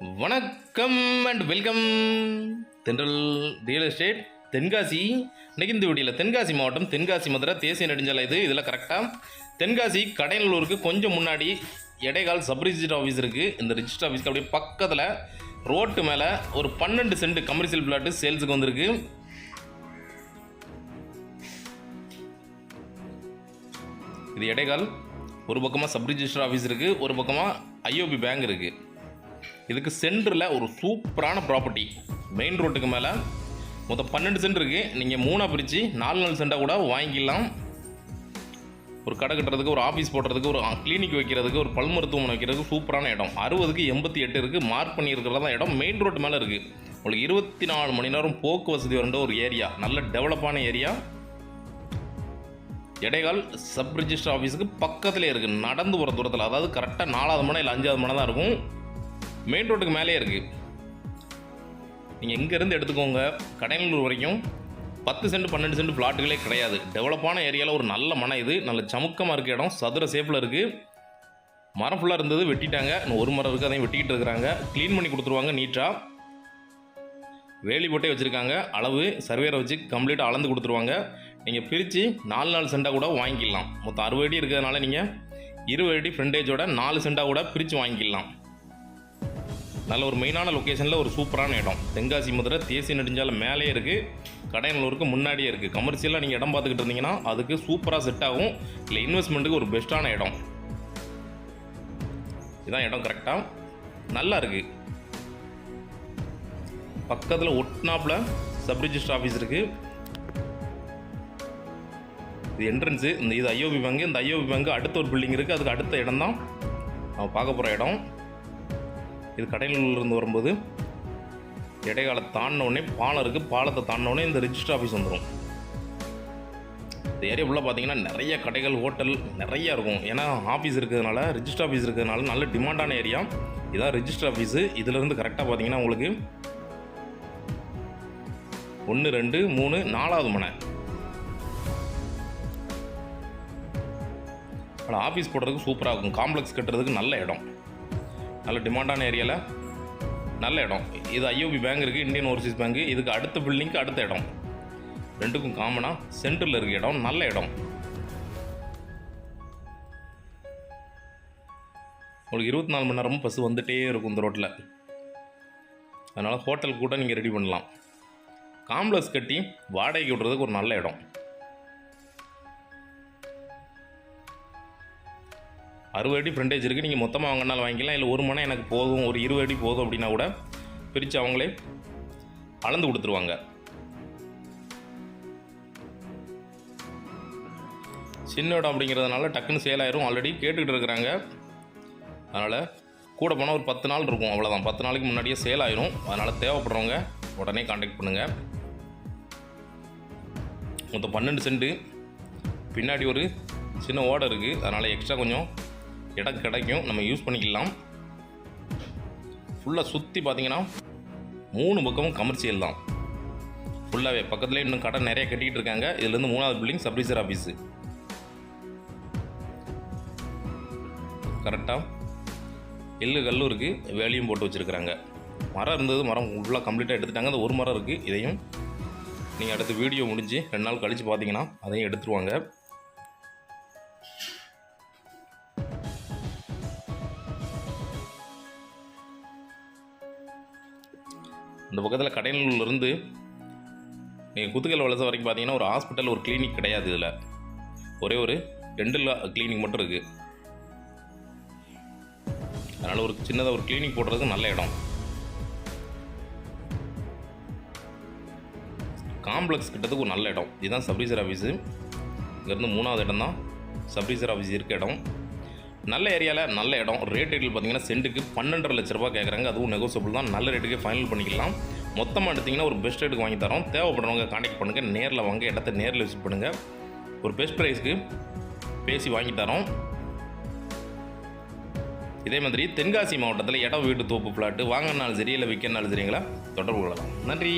வணக்கம் and welcome Thendral real estate Tenkasi இன்னைக்கு இந்த வீடியோவில் தென்காசி மாவட்டம் தென்காசி மதுரை தேசிய நெடுஞ்சாலை இது இதில் கரெக்டாக தென்காசி கடையனூருக்கு கொஞ்சம் முன்னாடி இடைக்கால் சப் ரிஜிஸ்டர் ஆஃபீஸ் இருக்குது இந்த ரிஜிஸ்டர் ஆஃபீஸ்க்கு அப்படியே பக்கத்தில் ரோட்டு மேலே ஒரு பன்னெண்டு சென்ட் கமர்ஷியல் பிளாட்டு சேல்ஸுக்கு வந்திருக்கு. இது இடைக்கால் ஒரு பக்கமாக சப் ரிஜிஸ்டர் ஆஃபீஸ் இருக்குது ஒரு பக்கமாக ஐஓபி பேங்க் இருக்குது இதுக்கு சென்டரில் ஒரு சூப்பரான ப்ராப்பர்ட்டி மெயின் ரோட்டுக்கு மேலே. மொத்தம் பன்னெண்டு சென்ட் இருக்குது நீங்கள் மூணாக பிரித்து நாலு நாலு சென்ட்டாக கூட வாங்கிக்கலாம். ஒரு கடை கட்டுறதுக்கு ஒரு ஆஃபீஸ் போடுறதுக்கு ஒரு கிளினிக் வைக்கிறதுக்கு ஒரு பல் மருத்துவமனை வைக்கிறதுக்கு சூப்பரான இடம். அறுபதுக்கு எண்பத்தி எட்டு இருக்குது மார்க் பண்ணியிருக்கிறதா இடம். மெயின் ரோட்டு மேலே இருக்குது உங்களுக்கு இருபத்தி நாலு மணி நேரம் போக்கு வசதி வரண்ட ஒரு ஏரியா நல்ல டெவலப்பான ஏரியா இடைகால் சப் ரிஜிஸ்டர் ஆஃபீஸுக்கு பக்கத்துலேயே இருக்குது நடந்து போகிற தூரத்தில். அதாவது கரெக்டாக நாலாவது மணி இல்லை அஞ்சாவது மணி தான் இருக்கும். மெயின் ரோட்டுக்கு மேலேயே இருக்குது நீங்கள் எங்கேருந்து எடுத்துக்கோங்க கடையலூர் வரைக்கும் பத்து சென்ட் பன்னெண்டு சென்ட் பிளாட்டுகளே கிடையாது. டெவலப்பான ஏரியாவில் ஒரு நல்ல மனை இது. நல்ல சமுக்கமாக இருக்க இடம். சதுர சேப்பில் இருக்குது மரம் ஃபுல்லாக இருந்தது வெட்டிட்டாங்க. இன்னும் ஒரு மரம் இருக்குது அதையும் வெட்டிக்கிட்டு இருக்கிறாங்க. க்ளீன் பண்ணி கொடுத்துருவாங்க நீட்டாக வேலி போட்டே வச்சுருக்காங்க. அளவு சர்வேரை வச்சு கம்ப்ளீட்டாக அளந்து கொடுத்துருவாங்க. நீங்கள் பிரித்து நாலு நாலு சென்ட்டாக கூட வாங்கிக்கலாம். மொத்தம் அறுபது அடி இருக்கிறதுனால நீங்கள் இருபது அடி ஃப்ரண்டேஜோட நாலு சென்ட்டாக கூட பிரித்து வாங்கிக்கலாம். நல்ல ஒரு மெயினான லொக்கேஷனில் ஒரு சூப்பரான இடம். தென்காசி மதுரை தேசிய நெடுஞ்சாலை மேலேயே இருக்குது கடையனூருக்கு முன்னாடியே இருக்குது கமர்ஷியலாக நீங்கள் இடம் பார்த்துக்கிட்டு இருந்தீங்கன்னா அதுக்கு சூப்பராக செட் ஆகும். இல்லை இன்வெஸ்ட்மெண்ட்டுக்கு ஒரு பெஸ்ட்டான இடம். இதான் இடம் கரெக்டாக நல்லா இருக்குது பக்கத்தில் ஒட்னாப்பில் சப் ரிஜிஸ்டர் ஆஃபீஸ் இருக்குது இது என்ட்ரன்ஸு இந்த இது ஐஓபி பேங்க் இந்த ஐஓபி பேங்க் அடுத்த ஒரு பில்டிங் இருக்குது அதுக்கு அடுத்த இடம் தான் நம்ம பார்க்க போகிற இடம். இது கடையிலிருந்து வரும்போது இடைக்கால தாண்டினோடனே பாலம் இருக்குது பாலத்தை தாண்டினோடனே இந்த ரிஜிஸ்டர் ஆஃபீஸ் வந்துடும் இந்த ஏரியா ஃபுல்லாக பார்த்தீங்கன்னா நிறைய கடைகள் ஹோட்டல் நிறைய இருக்கும். ஏன்னா ஆஃபீஸ் இருக்கிறதுனால ரிஜிஸ்டர் ஆஃபீஸ் இருக்கிறதுனால நல்ல டிமாண்டான ஏரியா இதான் ரிஜிஸ்டர் ஆஃபீஸு இதிலேருந்து கரெக்டாக பார்த்தீங்கன்னா உங்களுக்கு ஒன்று ரெண்டு மூணு நாலாவது மனை. ஆனால் ஆஃபீஸ் போடுறதுக்கு சூப்பராக இருக்கும். காம்ப்ளெக்ஸ் கட்டுறதுக்கு நல்ல இடம். நல்ல டிமாண்டான ஏரியாவில் நல்ல இடம். இது ஐஓபி பேங்க் இருக்குது இந்தியன் ஓவர்சீஸ் பேங்க் இதுக்கு அடுத்த பில்டிங்க்கு அடுத்த இடம். ரெண்டுக்கும் காமனாக சென்டரில் இருக்க இடம் நல்ல இடம். உங்களுக்கு இருபத்தி நாலு மணி நேரமும் பஸ் வந்துகிட்டே இருக்கும் இந்த ரோட்டில் அதனால் ஹோட்டல் கூட நீங்கள் ரெடி பண்ணலாம். காம்ப்ளெக்ஸ் கட்டி வாடகைக்கு விடுறதுக்கு ஒரு நல்ல இடம். அறுபது அடி ஃப்ரண்டேஜ் இருக்குது நீங்கள் மொத்தமாக வாங்கினாலும் வாங்கிக்கலாம். இல்லை ஒரு மனை எனக்கு போதும் ஒரு இருபது அடி போதும் அப்படின்னா கூட பிரித்து அவங்களே அளந்து கொடுத்துருவாங்க. சின்ன இடம் அப்படிங்கிறதுனால டக்குன்னு சேல் ஆயிரும். ஆல்ரெடி கேட்டுக்கிட்டு இருக்கிறாங்க. அதனால் கூட போனால் ஒரு பத்து நாள் இருக்கும். அவ்வளோதான் பத்து நாளைக்கு முன்னாடியே சேல் ஆயிரும். அதனால் தேவைப்படுறவங்க உடனே காண்டாக்ட் பண்ணுங்கள் மொத்தம் பன்னெண்டு சென்ட்டு பின்னாடி ஒரு சின்ன ஓடை இருக்குது அதனால் எக்ஸ்ட்ரா கொஞ்சம் இடம் கிடைக்கும். நம்ம யூஸ் பண்ணிக்கலாம். ஃபுல்லாக சுற்றி பார்த்தீங்கன்னா மூணு பக்கமும் கமர்ஷியல் தான். ஃபுல்லாகவே பக்கத்துலேயே இன்னும் கடை நிறைய கட்டிக்கிட்டு இருக்காங்க. இதுலேருந்து மூணாவது பில்டிங் சப்ரீசர் ஆஃபீஸு கரெக்டாக எள்ளு கல்லும் இருக்குது வேலையும் போட்டு வச்சுருக்குறாங்க. மரம் இருந்தது மரம் ஃபுல்லாக கம்ப்ளீட்டாக எடுத்துட்டாங்க. அந்த ஒரு மரம் இருக்குது இதையும் நீங்கள் அடுத்து வீடியோ முடிஞ்சு ரெண்டு நாள் கழித்து பார்த்தீங்கன்னா அதையும் எடுத்துருவாங்க. இந்த பக்கத்தில் கடையனூர்லேருந்து நீங்கள் குத்துக்கல் வளச வரைக்கும் பார்த்தீங்கன்னா ஒரு ஹாஸ்பிட்டல் ஒரு கிளினிக் கிடையாது இதில். ஒரே ஒரு டென்டல் கிளினிக் மட்டும் இருக்குது அதனால் ஒரு சின்னதாக ஒரு கிளினிக் போடுறதுக்கு நல்ல இடம். காம்ப்ளெக்ஸ் கிட்டத்துக்கு ஒரு நல்ல இடம். இதுதான் சப்ரீசர் ஆஃபீஸு இங்கேருந்து மூணாவது இடம் தான் சப்ரீசர் ஆஃபீஸ் இருக்க இடம். நல்ல ஏரியாவில் நல்ல இடம். ரேட் ரேட்டில் பார்த்தீங்கன்னா சென்ட்டுக்கு பன்னெண்டரை லட்ச ரூபா கேட்குறாங்க அதுவும் நெகோசியபிள் தான். நல்ல ரேட்டுக்கு ஃபைனல் பண்ணிக்கலாம். மொத்தமாக எடுத்திங்கன்னா ஒரு பெஸ்ட் ரேட்டுக்கு வாங்கி தரோம். தேவைப்படுறவங்க காண்டாக்ட் பண்ணுங்கள் நேரில் வாங்க. இடத்த நேரில் விசிட் பண்ணுங்கள் ஒரு பெஸ்ட் ப்ரைஸ்க்கு பேசி வாங்கி தரோம். இதே மாதிரி தென்காசி மாவட்டத்தில் இடம் வீட்டு தோப்பு பிளாட்டு வாங்கினாலும் சரி இல்லை விற்கனாலும் சரிங்களா? தொடர்பு கொள்ளலாம். நன்றி.